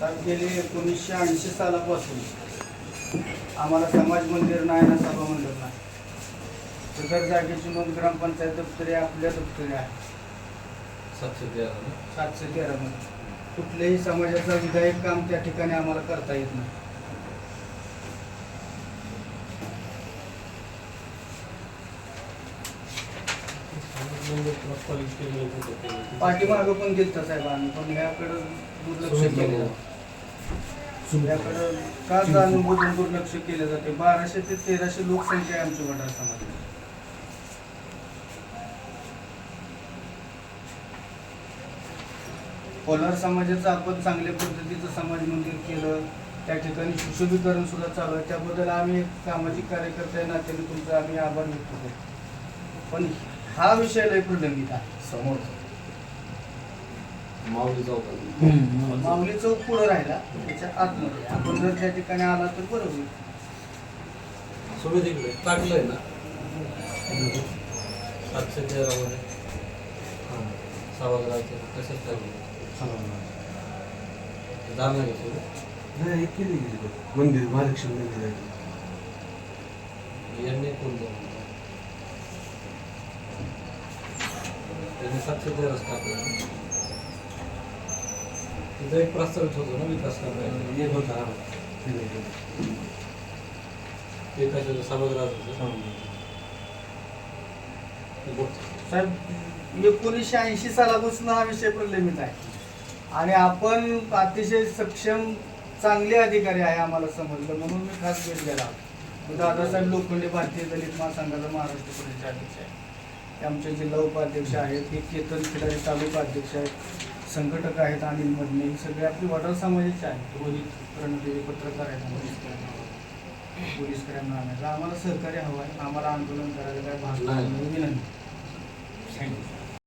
तर गेली एकोणीसशे ऐंशी सालापासून आम्हाला समाज मंदिर नाही ना सभा मंदिर नाही सदर जागेची नोंद ग्रामपंचायत दप्तरी आपल्या दप्तरी आहे सातशे तेरा? सातशे तेरामध्ये कुठल्याही समाजाचं विधायक काम त्या ठिकाणी आम्हाला करता येत नाही. पाठीमागं पण दिलता साहेब आम्ही पण ह्याकडं दुर्लक्ष केलं. याकडं का जाणून बुजून दुर्लक्ष केलं जाते? बाराशे ते तेराशे लोकसंख्या आहे आमच्या वडार समाजात. कोलार समाजाचं आपण चांगल्या पद्धतीचं समाज मंदिर केलं त्या ठिकाणी सुशोभीकरण सुद्धा चालू आहे. त्याबद्दल आम्ही सामाजिक कार्यकर्ते नात्याने तुमचा आम्ही आभार व्यक्त करतो. पण हा विषय लय प्रलंबित आहे. समोर. माऊली चौकात माऊली चौक पुढे राहिला त्याच्या आतमध्ये. आपण जर त्या ठिकाणी आला तर बरं होईल सुरू तिकडे टाकलंय ना? सातशे तेरा मध्ये सभागृहाचं कसंच टाकलं का सुरू नाही केली गेली मंदिर महालक्ष्मी मंदिर आहे. यांनी कोण जाऊन त्यांनी सातशे तेराच टाकलं ना. तिथं एक प्रस्तावित होतो ना विकास करायचा एक होता हा. ते नाही केलं. ते कशाचं सभागृहाचं ते बोट. साहेब एकोणीसशे ऐंशी सालापासून हा विषय प्रलंबित आहे आणि आपण अतिशय सक्षम चांगले अधिकारी आहे आम्हाला समजलं म्हणून मी खास भेट गेला दादासाहेब लोखंडे भारतीय दलित महासंघाचा महाराष्ट्र प्रदेश अध्यक्ष आहे ते आमचे जिल्हा उपाध्यक्ष आहेत हे केतन खिलारी तालुका अध्यक्ष आहेत संघटक आहेत अनिल मधने हे सगळे आपली वडार समाजाचे आहेत. रोहित रणदेवी पत्रकार आहेत पोलीस पोलीस आणायचं आम्हाला सहकार्य हवं आहे. आम्हाला आंदोलन करायला काय भाग विनंती. थँक्यू.